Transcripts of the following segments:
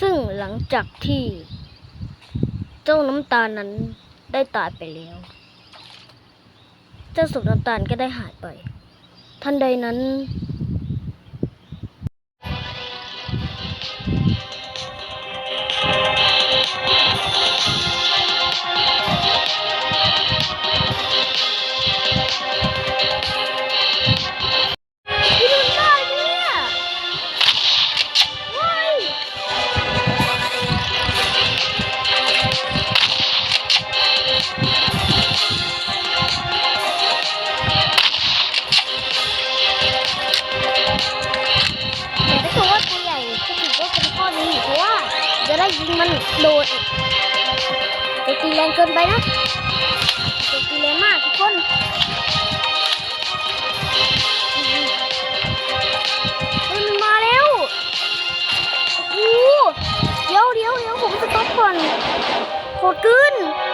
ซึ่งหลังจากที่ เจ้าน้ำตาลนั้นได้ตายไปแล้ว เจ้าสุกน้ำตาลก็ได้หายไป ทันใดนั้น ยิงมันโดนจะตีแรงเกินไปนะจะตีแรงมากทุกคนมันมาแล้วโอ้เดี๋ยวเดี๋ยวเดี๋ยวผมจะต็อปก่อนโหดเกินน่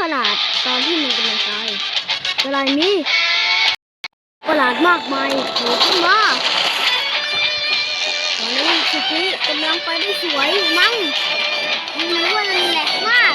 ขนาดตอนที่มันกำลังตายเวลานี้ประหลาดมากมายโผล่ขึ้นมาตอนนี้สุกิกำลังไปได้สวยมั้งมันว่ามันแหลกมาก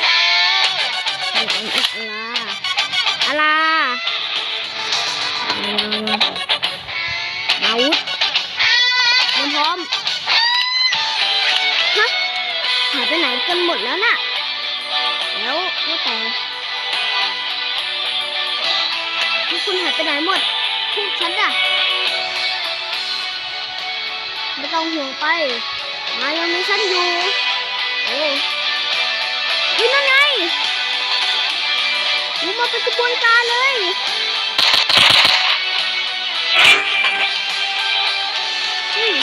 อะลามาวุธมันพร้อม ฮะ หายไปไหนกันหมดแล้วน่ะ แล้วว่าแต่ทุกคนหายไปไหนหมดพวกฉันอะไม่ต้องห่วงไปนายังมีฉันอยู่ โอ้ยนั่นไง Lumapit si Boy Talay! Uy!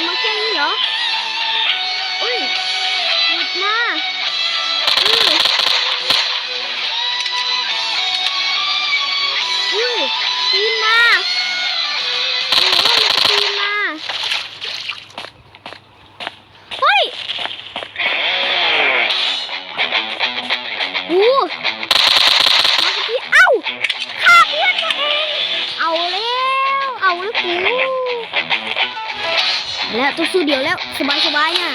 Namatay niya? Uy! Wait na! แล้วต้องสู้เดี๋ยวแล้วสบายสบายนะ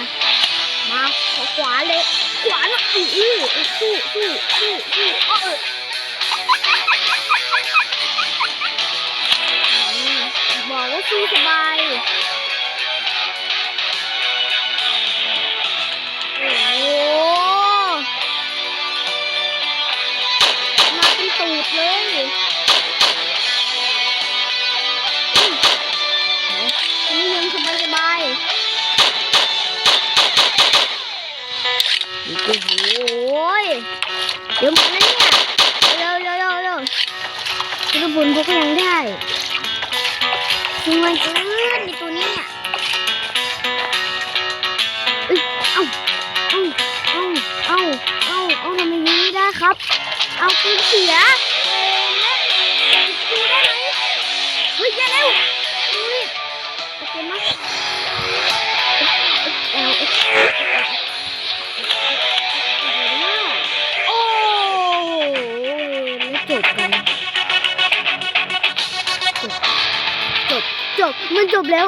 มาขอขวาเลยขวาน่อยอื้ออื้อสู้สู้สู้สู้เออเออบอกว่าสู้สบายตูดเลย เดี๋ยวหมดแล้วเนี่ยเร็วเร็วเร็วเร็วกระบุนพวกก็ยังได้คือมันเกินในตัวนี้ยเอ้ยเอ้าเอ้าเอ้าเอ้าเอ้าเอ้าทำไมยิงไม่ได้ครับ เอาปืนเสียเอ้ยแม่ดูได้ไหมเฮ้ยอย่าเร็วดูดิโอเคไหมเจบจบมันจบแล้ว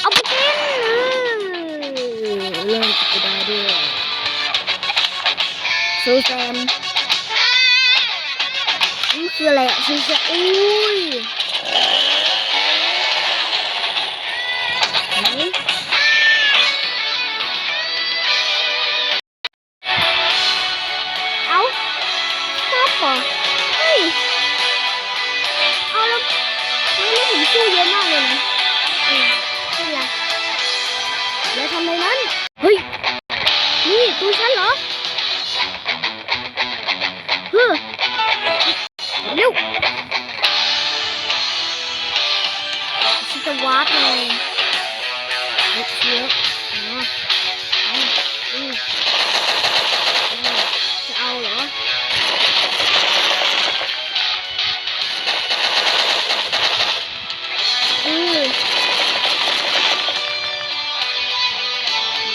เอาไปกินเริ่มจะได้ด้วยซูแซมนี่คืออะไรอะซูแซมอุ้ยาร์ปเลยเฮ้ยเยอะอือจะเอาเหรออือ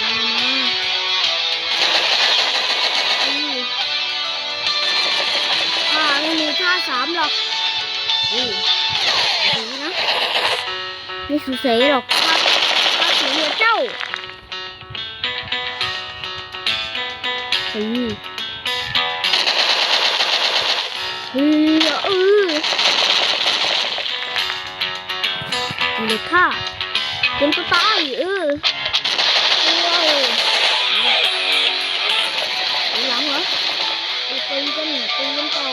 มาอืออ่าไม่มีท่าสามหรอกอือดีนะ ไม่สูสีหรอกท่าท่าสีเหนือเจ้าอืออือเออเลยค่ะเป็นตัวตายเออหลังเหรอตีกันตีกันต่อ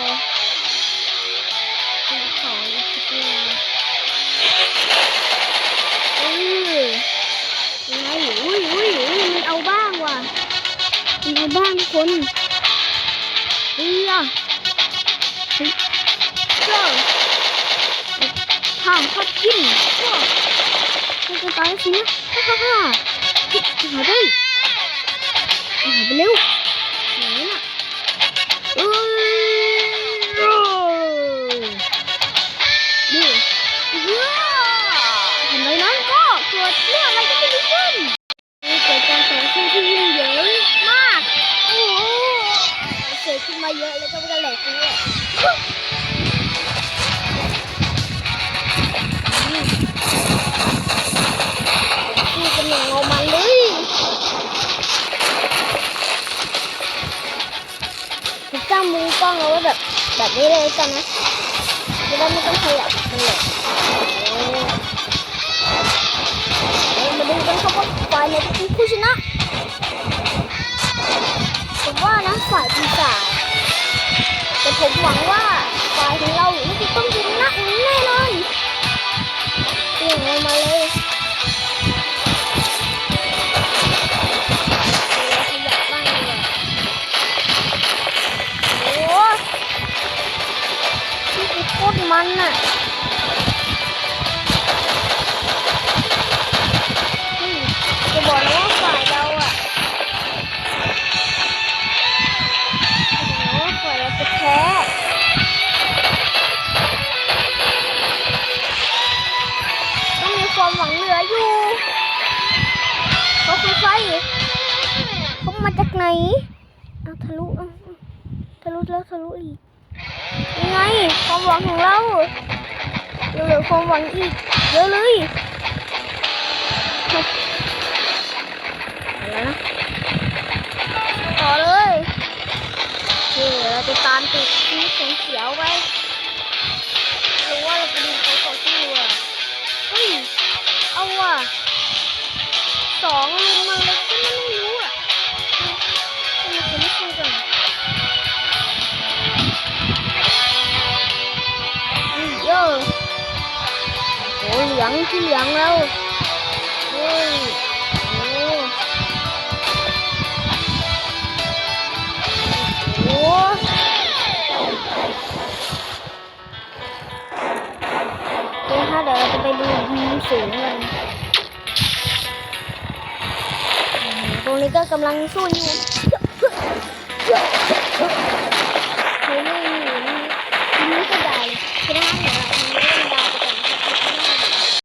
คนเฮ้ยเฮ้ยเจ้าห้ามพัดกินว้ามันจะตายสินะฮ่าฮ่าฮ่าหายไปหาไปเร็วไหนน่ะเอ้ย ขึ้นมาเยอะแล้วก็ม่ได้แหลกด้วยนี่เป็นอย่างงามันเลยจะจ้างมือกล้องเอาไว้แบบแบบนี้เลยกันนะจะได้ไม่ต้องขยับมันเลยโอ้เรามาดูกันครับว่าฝ่ายไหนจะเป็นผู้ชนะผมว่านะฝ่ายปีศาจ ผมหวังว่าฝ่ายของเราจะต้องชนะแน่นอนเสียงเงมาเลย ไหเอาทะลุทะลุแล้วทะลุอีกยังไงความหวังของเราเร็วๆความหวังอีกเยอะเลยแล้วนะต่อเลยเดี๋ยวเราจะตามติดที่สีเขียวไปรู้ว่าเราไปดูเขาขอที่รัวเฮ้ยเอาว่ะสองรัว ที่เหลืองแล้วเฮ้ยโอ้โอ้โอเคค่ะเดี๋ยวเราจะไปดูมุมสูงกันตรงนี้ก็กำลังสู้อยู่